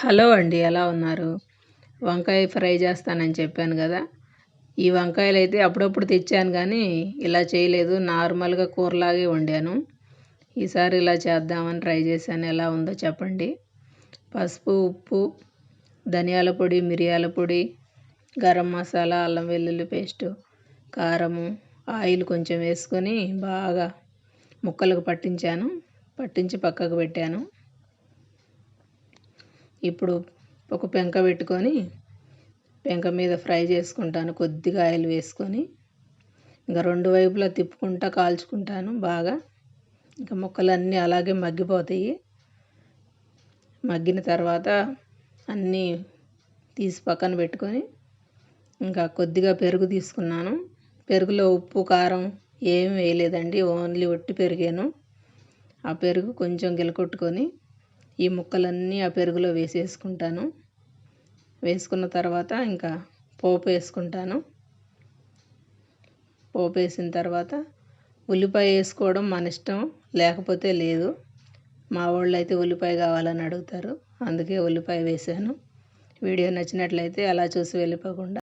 Hello అండి ఎలా ఉన్నారు? వంకాయ ఫ్రై చేస్తానని చెప్పాను కదా. ఈ వంకాయలు అయితే అప్పుడప్పుడు తెచ్చాను కానీ ఇలా చేయలేదు. నార్మల్గా కూరలాగే వండాను. ఈసారి ఇలా చేద్దామని ట్రై చేశాను. ఎలా ఉందో చెప్పండి. పసుపు ఉప్పు ధనియాల పొడి మిరియాల పొడి గరం మసాలా అల్లం వెల్లుల్లి పేస్టు కారము ఆయిల్ కొంచెం వేసుకొని బాగా ముక్కలకు పట్టించాను. పట్టించి పక్కకు పెట్టాను. ఇప్పుడు ఒక పెంక పెట్టుకొని పెంక మీద ఫ్రై చేసుకుంటాను. కొద్దిగా ఆయిల్ వేసుకొని ఇంకా రెండు వైపులా తిప్పుకుంటా కాల్చుకుంటాను బాగా. ఇంకా ముక్కలన్నీ అలాగే మగ్గిపోతాయి. మగ్గిన తర్వాత అన్నీ తీసి పక్కన పెట్టుకొని ఇంకా కొద్దిగా పెరుగు తీసుకున్నాను. పెరుగులో ఉప్పు కారం ఏం వేయలేదండి. ఓన్లీ ఒట్టి పెరిగాను. ఆ పెరుగు కొంచెం గిలకొట్టుకొని ఈ ముక్కలన్నీ ఆ పెరుగులో వేసేసుకుంటాను. వేసుకున్న తర్వాత ఇంకా పోపు వేసుకుంటాను. పోపు వేసిన తర్వాత ఉల్లిపాయ వేసుకోవడం మన ఇష్టం లేకపోతే లేదు. మా వాళ్ళు అయితే ఉల్లిపాయ కావాలని అడుగుతారు అందుకే ఉల్లిపాయ వేసాను వీడియో నచ్చినట్లయితే అలా చూసి వెళ్ళిపోకుండా